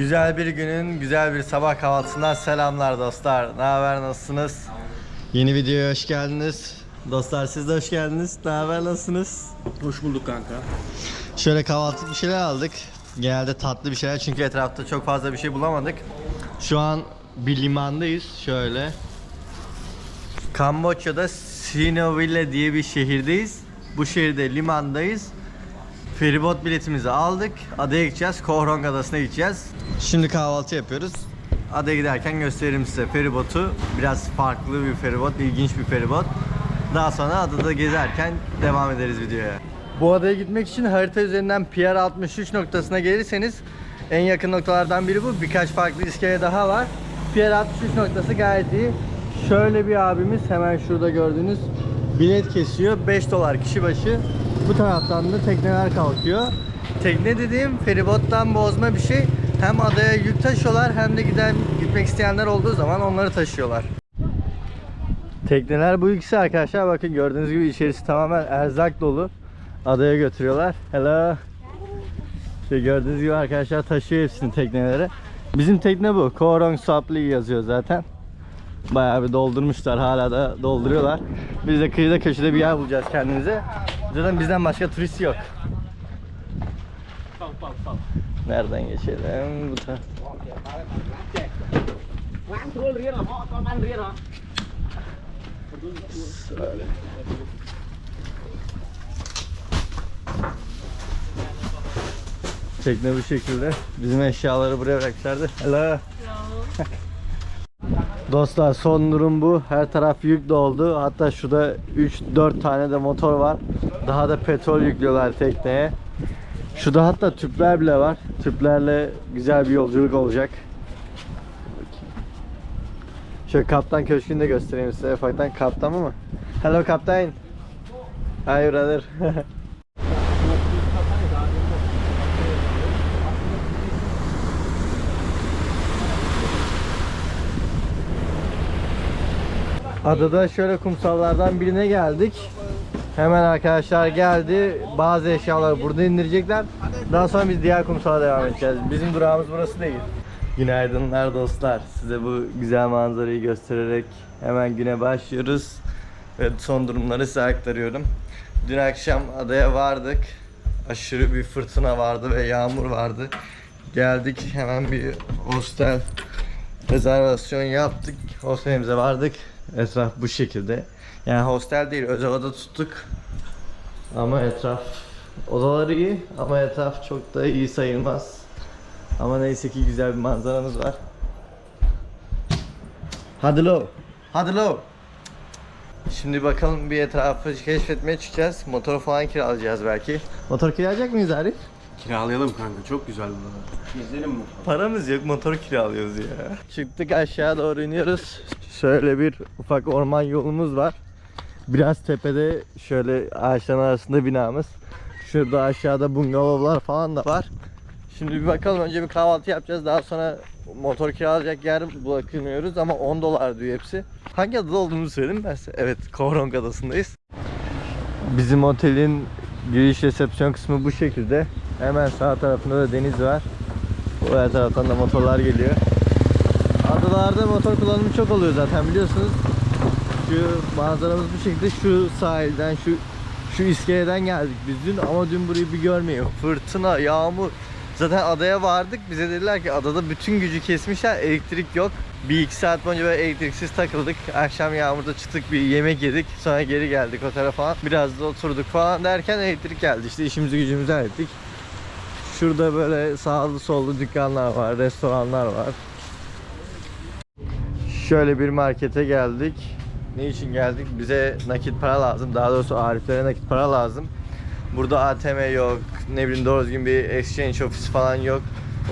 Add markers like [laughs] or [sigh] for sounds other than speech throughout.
Güzel bir günün güzel bir sabah kahvaltısından selamlar dostlar. Ne haber nasılsınız? Yeni videoya hoş geldiniz. Dostlar siz de hoş geldiniz. Ne haber nasılsınız? Hoş bulduk kanka. Şöyle kahvaltılık bir şeyler aldık. Genelde tatlı bir şeyler çünkü etrafta çok fazla bir şey bulamadık. Şu an bir limandayız. Şöyle. Kamboçya'da Sinoville diye bir şehirdeyiz. Bu şehirde limandayız. Feribot biletimizi aldık. Adaya gideceğiz. Kohrong Adası'na gideceğiz. Şimdi kahvaltı yapıyoruz. Adaya giderken gösteririm size feribotu. Biraz farklı bir feribot, ilginç bir feribot. Daha sonra adada gezerken devam ederiz videoya. Bu adaya gitmek için harita üzerinden PR 63 noktasına gelirseniz en yakın noktalardan biri bu. Birkaç farklı iskele daha var. PR 63 noktası gayet iyi. Şöyle bir abimiz hemen şurada gördüğünüz bilet kesiyor. 5 dolar kişi başı. Bu taraftan da tekneler kalkıyor. Tekne dediğim feribottan bozma bir şey. Hem adaya yük taşıyorlar hem de giden gitmek isteyenler olduğu zaman onları taşıyorlar. Tekneler bu ikisi arkadaşlar bakın gördüğünüz gibi içerisi tamamen erzak dolu. Adaya götürüyorlar. Hello. İşte gördüğünüz gibi arkadaşlar taşıyor hepsini teknelere. Bizim tekne bu. Korong Sapli yazıyor zaten. Bayağı bir doldurmuşlar. Hala da dolduruyorlar. Biz de kıyıda köşede bir yer bulacağız kendimize. Zaten bizden başka turist yok. Nereden geçelim? Bu taraf. Şöyle. Tekne bu şekilde. Bizim eşyaları buraya bırakmışlardı. Hello. Dostlar son durum bu. Her taraf yük doldu. Hatta şurada 3-4 tane de motor var. Daha da petrol yüklüyorlar tekneye. Şurada hatta tüpler bile var. Tüplerle güzel bir yolculuk olacak. Şöyle kaptan köşkünü de göstereyim size ufaktan. Kaptan mı? Hello kaptan. Hi brother. [laughs] Adada şöyle kumsallardan birine geldik. Hemen arkadaşlar geldi. Bazı eşyaları burada indirecekler. Daha sonra biz diğer kumsala devam edeceğiz. Bizim durağımız burası değil. Günaydınlar dostlar. Size bu güzel manzarayı göstererek hemen güne başlıyoruz. Ve son durumları size aktarıyorum. Dün akşam adaya vardık. Aşırı bir fırtına vardı ve yağmur vardı. Geldik hemen bir hostel rezervasyon yaptık. Hostelimize vardık. Etraf bu şekilde. Yani hostel değil özel oda tuttuk. Ama etraf odaları iyi ama etraf çok da iyi sayılmaz. Ama neyse ki güzel bir manzaramız var. Hadi lo. Hadi lo. Şimdi bakalım bir etrafı keşfetmeye çıkacağız. Motor falan kiralayacağız belki. Motor kiralayacak mıyız Arif? Kiralayalım kanka. Çok güzel bunlar. Gezelim mi? Paramız yok motor kiralıyoruz ya. Çıktık aşağı doğru iniyoruz. Şöyle bir ufak orman yolumuz var. Biraz tepede şöyle ağaçların arasında binamız. Şurada aşağıda bungalovlar falan da var. Şimdi bir bakalım önce bir kahvaltı yapacağız. Daha sonra motor kiralayacak yer bakınıyoruz ama 10 dolar diyor hepsi. Hangi adada olduğumuzu söyleyeyim ben size. Evet, Kohrong adasındayız. Bizim otelin giriş resepsiyon kısmı bu şekilde. Hemen sağ tarafında da deniz var. Bu her taraftan da motorlar geliyor. Adalarda motor kullanımı çok oluyor zaten biliyorsunuz. Şu manzaramız bu şekilde şu sahilden şu şu iskeleden geldik biz dün ama dün burayı bir görmüyor. Fırtına, yağmur. Zaten adaya vardık. Bize dediler ki adada bütün gücü kesmişler. Elektrik yok. Bir iki saat boyunca böyle elektriksiz takıldık. Akşam yağmurda çıktık bir yemek yedik. Sonra geri geldik otele falan. Biraz da oturduk falan derken elektrik geldi. İşte işimizi gücümüzü hallettik. Şurada böyle sağlı sollu dükkanlar var, restoranlar var. Şöyle bir markete geldik. Ne için geldik? Bize nakit para lazım. Daha doğrusu Ariflere nakit para lazım. Burada ATM yok. Ne bileyim doğru düzgün bir exchange ofisi falan yok.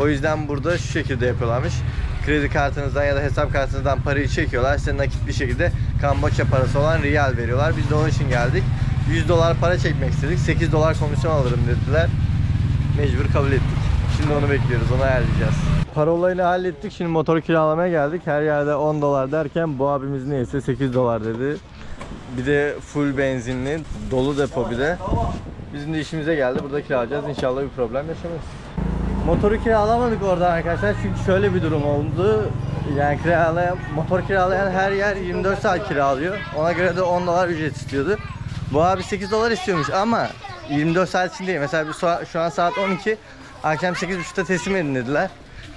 O yüzden burada şu şekilde yapıyorlarmış. Kredi kartınızdan ya da hesap kartınızdan parayı çekiyorlar. Size nakit bir şekilde Kamboçya parası olan riyal veriyorlar. Biz de onun için geldik. 100 dolar para çekmek istedik. 8 dolar komisyon alırım dediler. Mecbur kabul ettik. Şimdi onu bekliyoruz. Onu ayarlayacağız. Para olayını hallettik. Şimdi motor kiralamaya geldik. Her yerde 10 dolar derken bu abimiz neyse 8 dolar dedi. Bir de full benzinli, dolu depo bir de. Bizim de işimize geldi. Burada kiralayacağız. İnşallah bir problem yaşamayız. Motoru kiralamadık orada arkadaşlar çünkü şöyle bir durum oldu. Yani kiralayan, motor kiralayan her yer 24 saat kiralıyor. Ona göre de 10 dolar ücret istiyordu. Bu abi 8 dolar istiyormuş ama 24 saat için değil. Mesela bir şu- an saat 12. Akşam 8.30'da teslim edin dediler.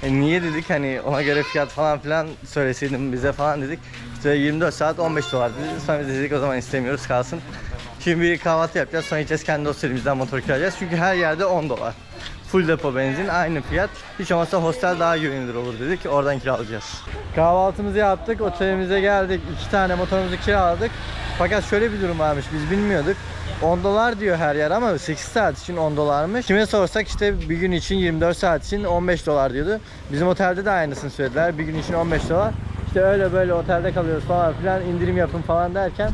E niye dedik hani ona göre fiyat falan filan söyleseydin bize falan dedik. İşte 24 saat 15 dolar dedi. Sonra dedik o zaman istemiyoruz kalsın. Şimdi bir kahvaltı yapacağız sonra gideceğiz kendi otelimizden motor kiralayacağız. Çünkü her yerde 10 dolar. Full depo benzin aynı fiyat. Hiç olmazsa hostel daha güvenilir olur dedik. Oradan kiralayacağız. Kahvaltımızı yaptık. Otelimize geldik. iki tane motorumuzu kiraladık. Fakat şöyle bir durum varmış. Biz bilmiyorduk. 10 dolar diyor her yer ama 8 saat için 10 dolarmış. Kime sorsak işte bir gün için 24 saat için 15 dolar diyordu. Bizim otelde de aynısını söylediler. Bir gün için 15 dolar. İşte öyle böyle otelde kalıyoruz falan filan indirim yapın falan derken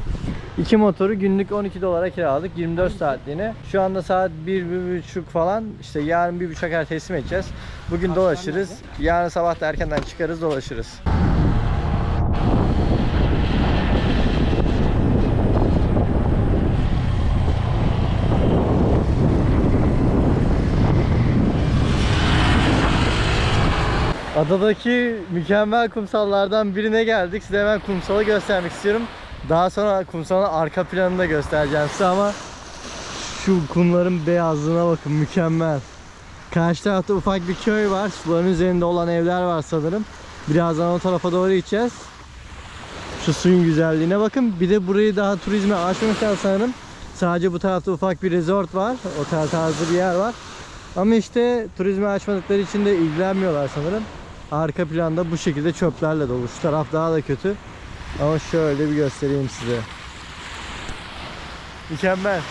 İki motoru günlük 12 dolara kiraladık 24 saatliğine. Şu anda saat 1-1.30 falan. İşte yarın 1.30'a kadar teslim edeceğiz. Bugün dolaşırız. Yarın sabah da erkenden çıkarız dolaşırız. Adadaki mükemmel kumsallardan birine geldik. Size hemen kumsalı göstermek istiyorum. Daha sonra kumsalın arka planını da göstereceğim size ama şu kumların beyazlığına bakın mükemmel. Karşı tarafta ufak bir köy var. Suların üzerinde olan evler var sanırım. Birazdan o tarafa doğru gideceğiz. Şu suyun güzelliğine bakın. Bir de burayı daha turizme açmamışlar sanırım. Sadece bu tarafta ufak bir resort var. Otel tarzı bir yer var. Ama işte turizme açmadıkları için de ilgilenmiyorlar sanırım. Arka planda bu şekilde çöplerle dolu. Şu taraf daha da kötü. Ama şöyle bir göstereyim size. Mükemmel.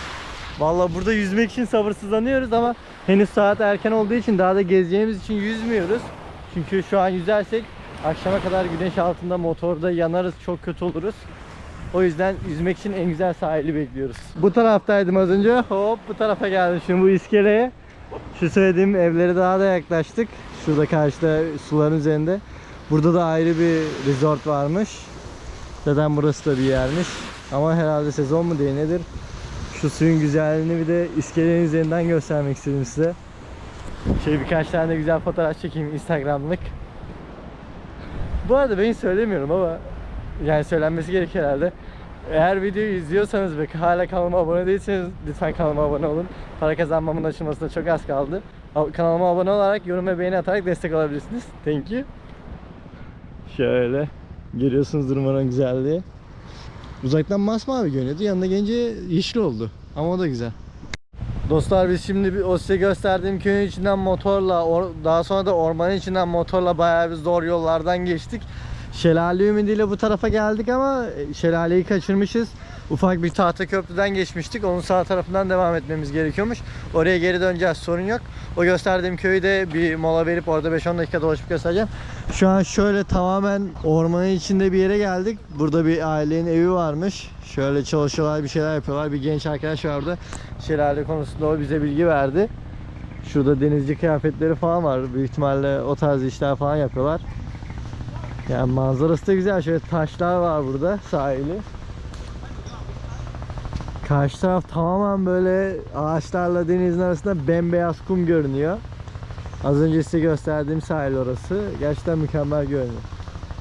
Vallahi burada yüzmek için sabırsızlanıyoruz ama henüz saat erken olduğu için daha da gezeceğimiz için yüzmüyoruz. Çünkü şu an yüzersek akşama kadar güneş altında motorda yanarız çok kötü oluruz. O yüzden yüzmek için en güzel sahili bekliyoruz. Bu taraftaydım az önce. Hop bu tarafa geldim şimdi bu iskeleye. Şu söylediğim evlere daha da yaklaştık. Şurada karşıda suların üzerinde. Burada da ayrı bir resort varmış. Zaten burası da bir yermiş. Ama herhalde sezon mu diye nedir? Şu suyun güzelliğini bir de iskelenin üzerinden göstermek istedim size. Şöyle birkaç tane de güzel fotoğraf çekeyim Instagram'lık. Bu arada ben söylemiyorum ama yani söylenmesi gerekiyor herhalde. Eğer videoyu izliyorsanız ve hala kanalıma abone değilseniz lütfen kanalıma abone olun. Para kazanmamın açılmasına çok az kaldı. Kanalıma abone olarak yorum ve beğeni atarak destek olabilirsiniz. Thank you. Şöyle görüyorsunuz durmanın güzelliği. Uzaktan masmavi görünüyordu. Yanına gelince yeşil oldu. Ama o da güzel. Dostlar biz şimdi bir, o size gösterdiğim köyün içinden motorla or- daha sonra da ormanın içinden motorla bayağı bir zor yollardan geçtik. Şelale ümidiyle bu tarafa geldik ama e, şelaleyi kaçırmışız. Ufak bir tahta köprüden geçmiştik. Onun sağ tarafından devam etmemiz gerekiyormuş. Oraya geri döneceğiz sorun yok. O gösterdiğim köyü de bir mola verip orada 5-10 dakika dolaşıp göstereceğim. Şu an şöyle tamamen ormanın içinde bir yere geldik. Burada bir ailenin evi varmış. Şöyle çalışıyorlar, bir şeyler yapıyorlar. Bir genç arkadaş vardı. Şelale konusunda o bize bilgi verdi. Şurada denizci kıyafetleri falan var. Büyük ihtimalle o tarz işler falan yapıyorlar. Yani manzarası da güzel. Şöyle taşlar var burada sahili. Karşı taraf tamamen böyle ağaçlarla denizin arasında bembeyaz kum görünüyor. Az önce size gösterdiğim sahil orası. Gerçekten mükemmel görünüyor.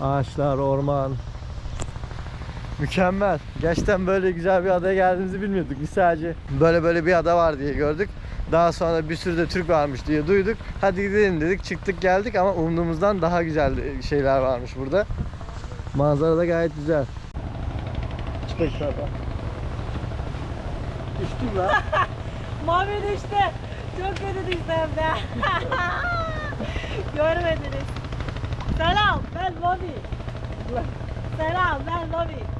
Ağaçlar, orman. Mükemmel. Gerçekten böyle güzel bir adaya geldiğimizi bilmiyorduk. Biz sadece böyle böyle bir ada var diye gördük. Daha sonra bir sürü de Türk varmış diye duyduk. Hadi gidelim dedik. Çıktık geldik ama umduğumuzdan daha güzel şeyler varmış burada. Manzara da gayet güzel. Çık aşağıdan. Düştüm lan. [laughs] Mavi düştü. Çok kötü düştü hem de. [laughs] Görmediniz. Selam ben Bobby. Selam ben Bobby.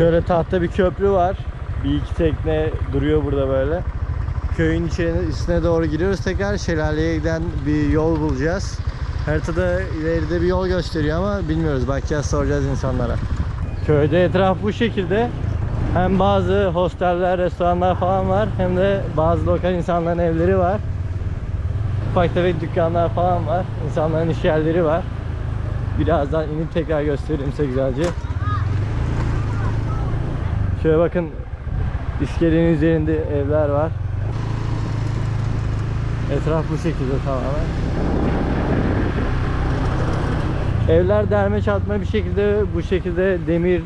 Şöyle tahta bir köprü var. Bir iki tekne duruyor burada böyle. Köyün içine, doğru giriyoruz. Tekrar şelaleye giden bir yol bulacağız. Haritada ileride bir yol gösteriyor ama bilmiyoruz. Bakacağız soracağız insanlara. Köyde etraf bu şekilde. Hem bazı hosteller, restoranlar falan var hem de bazı lokal insanların evleri var. Ufak tefek dükkanlar falan var. İnsanların iş yerleri var. Birazdan inip tekrar göstereyim size güzelce. Şöyle bakın iskelenin üzerinde evler var. Etraf bu şekilde tamamen. Evler derme çatma bir şekilde bu şekilde demir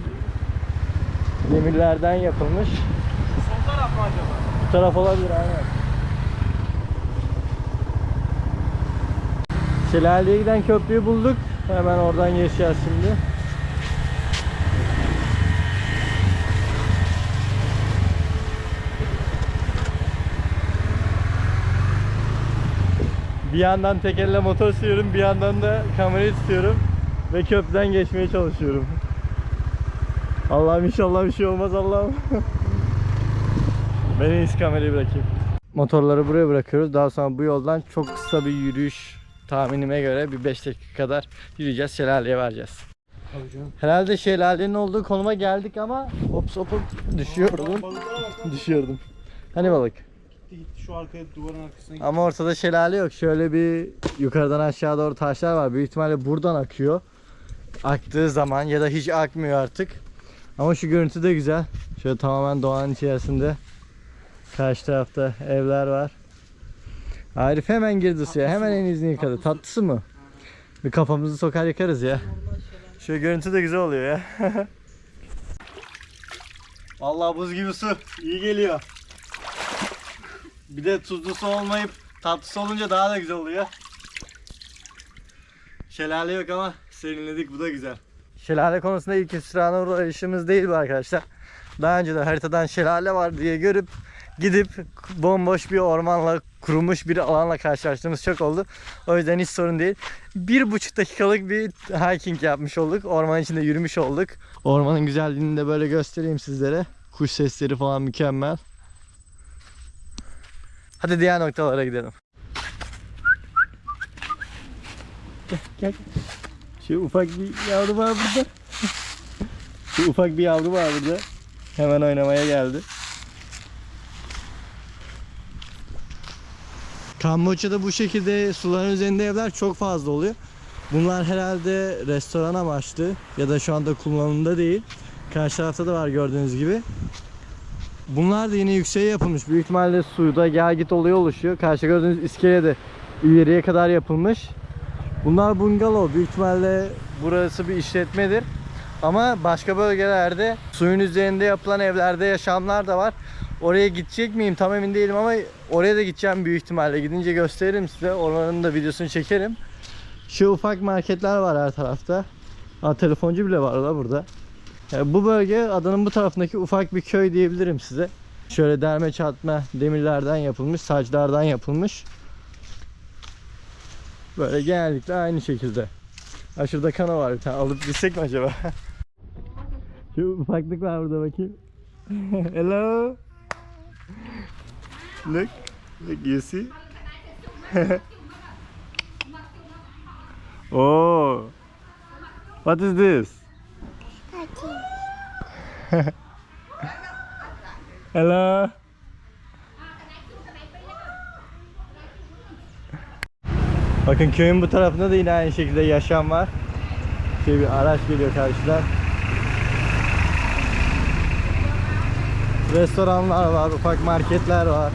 demirlerden yapılmış. Sol taraf mı acaba? Bu taraf olabilir aynen. Şelaleye giden köprüyü bulduk. Hemen oradan geçeceğiz şimdi. Bir yandan tek elle motor sürüyorum, bir yandan da kamerayı tutuyorum ve köprüden geçmeye çalışıyorum. Allah'ım inşallah bir şey olmaz Allah'ım. [laughs] Ben en iyisi kamerayı bırakayım. Motorları buraya bırakıyoruz. Daha sonra bu yoldan çok kısa bir yürüyüş tahminime göre bir 5 dakika kadar yürüyeceğiz. Şelaleye varacağız. Herhalde şelalenin olduğu konuma geldik ama hop hop düşüyordum. Düşüyordum. Hani balık? Şu arkaya duvarın arkasına gitti. Ama ortada şelale yok. Şöyle bir yukarıdan aşağı doğru taşlar var. Büyük ihtimalle buradan akıyor. Aktığı zaman ya da hiç akmıyor artık. Ama şu görüntü de güzel. Şöyle tamamen doğanın içerisinde. Karşı tarafta evler var. Arif hemen girdi suya. Hemen en izini yıkadı. Tatlısı mı? Bir kafamızı sokar yıkarız ya. Şu görüntü de güzel oluyor ya. [laughs] Vallahi buz gibi su. İyi geliyor. Bir de tuzlusu olmayıp tatlısı olunca daha da güzel oluyor. Şelale yok ama serinledik bu da güzel. Şelale konusunda ilk hüsrana uğrayışımız değil bu arkadaşlar. Daha önce de haritadan şelale var diye görüp gidip bomboş bir ormanla kurumuş bir alanla karşılaştığımız çok oldu. O yüzden hiç sorun değil. Bir buçuk dakikalık bir hiking yapmış olduk. Orman içinde yürümüş olduk. Ormanın güzelliğini de böyle göstereyim sizlere. Kuş sesleri falan mükemmel. Hadi diğer noktalara gidelim. Gel gel. Şu ufak bir yavru var burada. Şu ufak bir yavru var burada. Hemen oynamaya geldi. Kamboçya'da bu şekilde suların üzerinde evler çok fazla oluyor. Bunlar herhalde restoran amaçlı ya da şu anda kullanımda değil. Karşı tarafta da var gördüğünüz gibi. Bunlar da yine yükseğe yapılmış. Büyük ihtimalle suda gel git olayı oluşuyor. Karşı gördüğünüz iskele de ileriye kadar yapılmış. Bunlar bungalov. Büyük ihtimalle burası bir işletmedir. Ama başka bölgelerde suyun üzerinde yapılan evlerde yaşamlar da var. Oraya gidecek miyim tam emin değilim ama oraya da gideceğim büyük ihtimalle. Gidince gösteririm size. Oranın da videosunu çekerim. Şu ufak marketler var her tarafta. Ha, telefoncu bile var da burada. Yani bu bölge adanın bu tarafındaki ufak bir köy diyebilirim size. Şöyle derme çatma demirlerden yapılmış, saclardan yapılmış. Böyle genellikle aynı şekilde. Ha şurada kana var bir tane. Alıp gitsek mi acaba? [laughs] Şu ufaklık var burada bakayım. [laughs] Hello. Look. Look you see. [laughs] oh. What is this? [laughs] Hello. Bakın köyün bu tarafında da yine aynı şekilde yaşam var. Şey bir araç geliyor karşıdan. Restoranlar var, ufak marketler var.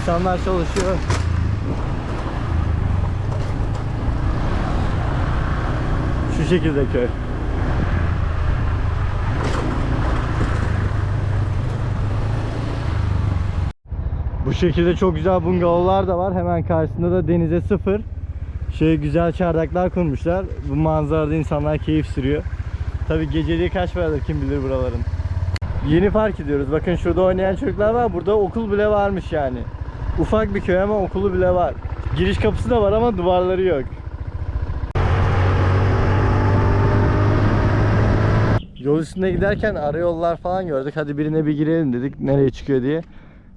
İnsanlar çalışıyor. Şu şekilde köy. Bu şekilde çok güzel bungalovlar da var. Hemen karşısında da denize sıfır. Şey güzel çardaklar kurmuşlar. Bu manzarada insanlar keyif sürüyor. Tabi geceliği kaç paradır kim bilir buraların. Yeni fark ediyoruz. Bakın şurada oynayan çocuklar var. Burada okul bile varmış yani. Ufak bir köy ama okulu bile var. Giriş kapısı da var ama duvarları yok. Yol üstünde giderken ara yollar falan gördük. Hadi birine bir girelim dedik. Nereye çıkıyor diye.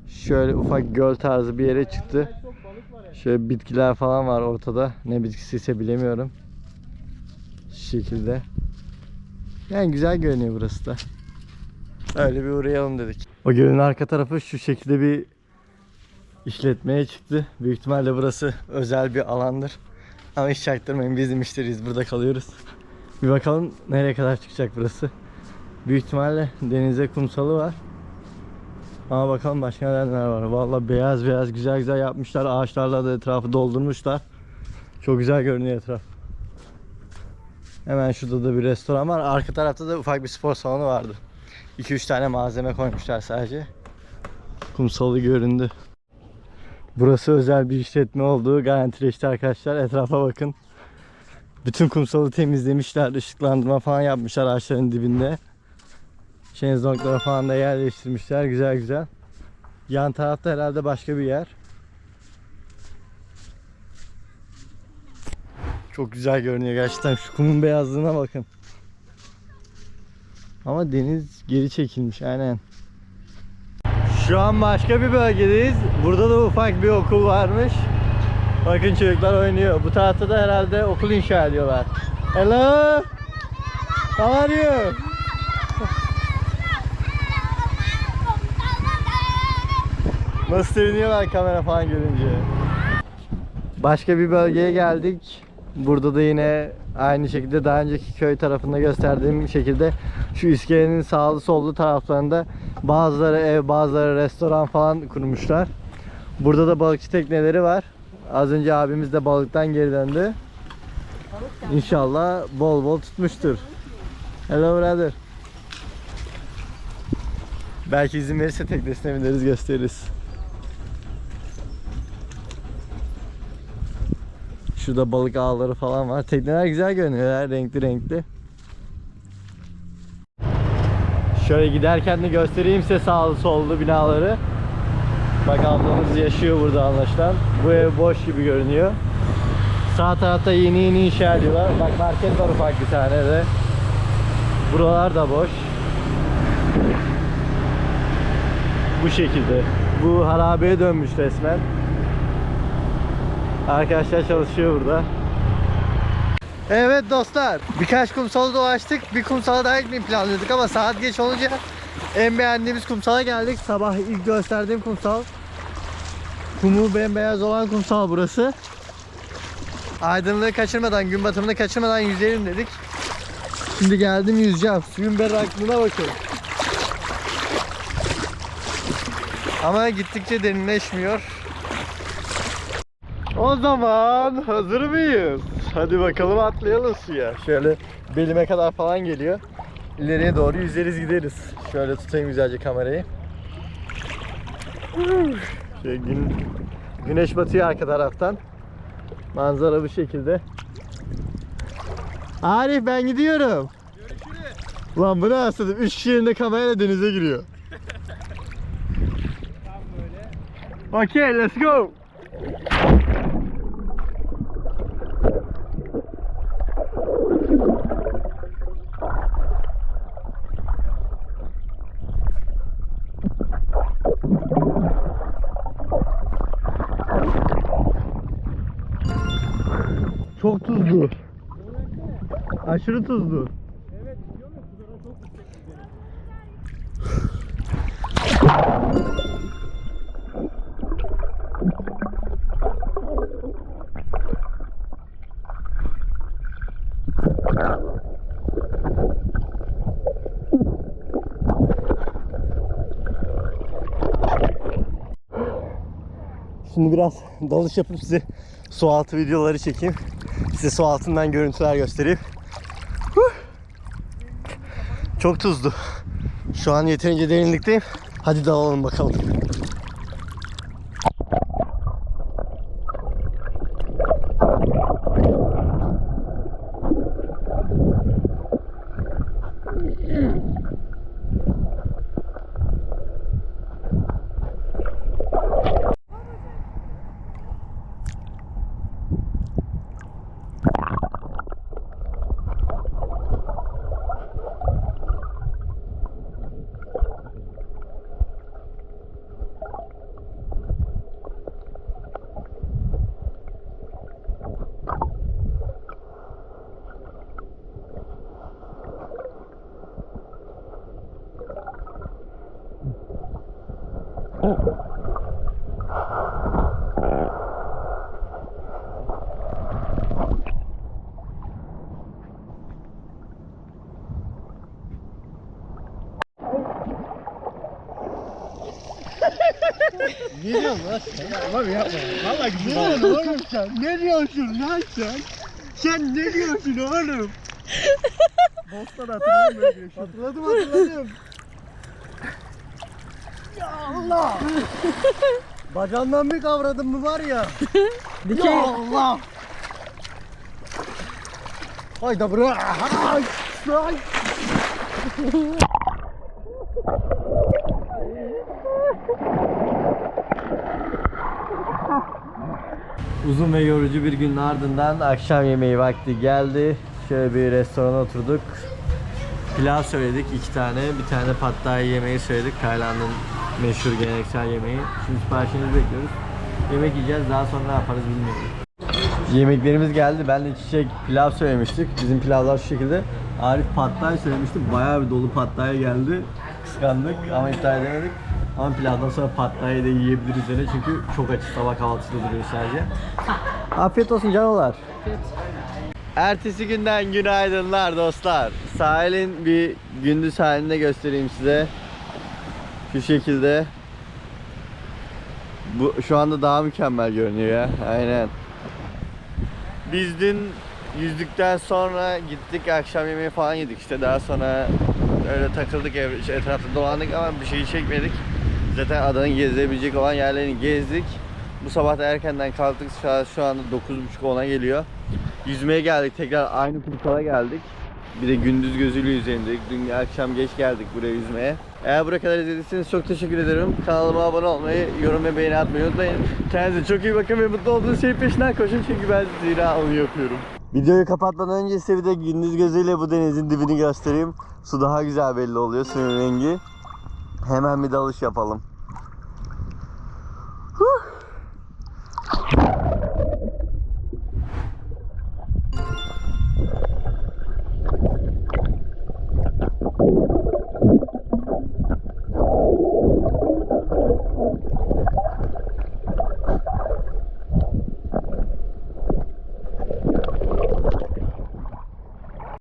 Şöyle ufak göl tarzı bir yere çıktı. Şöyle bitkiler falan var ortada. Ne bitkisiyse bilemiyorum. Şu şekilde. Yani güzel görünüyor burası da. Öyle bir uğrayalım dedik. O gölün arka tarafı şu şekilde bir işletmeye çıktı. Büyük ihtimalle burası özel bir alandır. Ama hiç çaktırmayın bizim müşteriyiz burada kalıyoruz. Bir bakalım nereye kadar çıkacak burası. Büyük ihtimalle denize kumsalı var. Ama bakalım başka neler var. Vallahi beyaz beyaz güzel güzel yapmışlar. Ağaçlarla da etrafı doldurmuşlar. Çok güzel görünüyor etraf. Hemen şurada da bir restoran var. Arka tarafta da ufak bir spor salonu vardı. 2-3 tane malzeme koymuşlar sadece. Kumsalı göründü. Burası özel bir işletme olduğu garantileşti arkadaşlar. Etrafa bakın. Bütün kumsalı temizlemişler. ışıklandırma falan yapmışlar ağaçların dibinde. Şezlonglara falan da yerleştirmişler. Güzel güzel. Yan tarafta herhalde başka bir yer. Çok güzel görünüyor gerçekten. Şu kumun beyazlığına bakın. Ama deniz geri çekilmiş aynen. Şu an başka bir bölgedeyiz. Burada da ufak bir okul varmış. Bakın çocuklar oynuyor. Bu tarafta da herhalde okul inşa ediyorlar. Hello. How are you? Nasıl seviniyorlar kamera falan görünce. Başka bir bölgeye geldik. Burada da yine aynı şekilde daha önceki köy tarafında gösterdiğim şekilde şu iskelenin sağlı sollu taraflarında bazıları ev bazıları restoran falan kurmuşlar. Burada da balıkçı tekneleri var. Az önce abimiz de balıktan geri döndü. İnşallah bol bol tutmuştur. Hello brother. Belki izin verirse teknesine bineriz gösteririz. Şurada balık ağları falan var. Tekneler güzel görünüyor. Renkli renkli. Şöyle giderken de göstereyim size sağlı sollu binaları. Bak ablamız yaşıyor burada anlaşılan. Bu ev boş gibi görünüyor. Sağ tarafta yeni yeni inşa ediyorlar. Bak market var ufak bir tane de. Buralar da boş. Bu şekilde. Bu harabeye dönmüş resmen. Arkadaşlar çalışıyor burada. Evet dostlar, birkaç kumsala dolaştık. Bir kumsala daha gitmeyi planlıyorduk ama saat geç olunca en beğendiğimiz kumsala geldik. Sabah ilk gösterdiğim kumsal. Kumu bembeyaz olan kumsal burası. Aydınlığı kaçırmadan, gün batımını kaçırmadan yüzelim dedik. Şimdi geldim yüzeceğim. Suyun berraklığına bakın. Ama gittikçe derinleşmiyor. O zaman hazır mıyız? Hadi bakalım atlayalım suya. Şöyle belime kadar falan geliyor. İleriye doğru yüzeriz gideriz. Şöyle tutayım güzelce kamerayı. Şöyle gün, güneş batıyor arka taraftan. Manzara bu şekilde. Arif ben gidiyorum. Ulan bu ne aslında? Üç kişi elinde kamerayla denize giriyor. Okay, let's go. Çok tuzlu. Aşırı tuzlu. Şimdi biraz dalış yapıp size su altı videoları çekeyim. Size su altından görüntüler göstereyim. Çok tuzlu. Şu an yeterince derinlikteyim. Hadi dalalım bakalım. Ne diyorsun lan sen? Yapma yapma. Valla Ne diyorsun oğlum sen? Ne diyorsun lan sen? Sen ne diyorsun oğlum? Bostan şey. Hatırladım hatırladım. ya Allah! Bacağından bir kavradım mı var ya. ya Allah! Hayda bırak. Ay, ay. Uzun ve yorucu bir günün ardından akşam yemeği vakti geldi. Şöyle bir restorana oturduk. Pilav söyledik iki tane. Bir tane thai yemeği söyledik. Tayland'ın meşhur geleneksel yemeği. Şimdi siparişimizi bekliyoruz. Yemek yiyeceğiz. Daha sonra ne yaparız bilmiyorum. Yemeklerimiz geldi. Ben de çiçek pilav söylemiştik. Bizim pilavlar şu şekilde. Arif pad thai söylemişti. Bayağı bir dolu thai geldi. Kıskandık ama iptal edemedik. Ama pilavdan sonra thai de yiyebiliriz üzerine çünkü çok açız. Sabah kahvaltısı duruyor sadece. Afiyet olsun canolar. Ertesi günden günaydınlar dostlar. Sahilin bir gündüz halinde göstereyim size. Şu şekilde. Bu şu anda daha mükemmel görünüyor ya. Aynen. Biz dün yüzdükten sonra gittik akşam yemeği falan yedik işte daha sonra öyle takıldık ev, işte etrafta dolandık ama bir şey çekmedik. Zaten adanın gezilebilecek olan yerlerini gezdik. Bu sabah da erkenden kalktık saat şu anda 9.30 ona geliyor. Yüzmeye geldik tekrar aynı kumsala geldik. Bir de gündüz gözüyle yüzelim. Dün akşam geç geldik buraya yüzmeye. Eğer buraya kadar izlediyseniz çok teşekkür ederim. Kanalıma abone olmayı, yorum ve beğeni atmayı unutmayın. Kendinize çok iyi bakın ve mutlu olduğunuz şeyin peşinden koşun çünkü ben zira onu yapıyorum. Videoyu kapatmadan önce size bir de gündüz gözüyle bu denizin dibini göstereyim. Su daha güzel belli oluyor suyun rengi. Hemen bir dalış yapalım. Whew.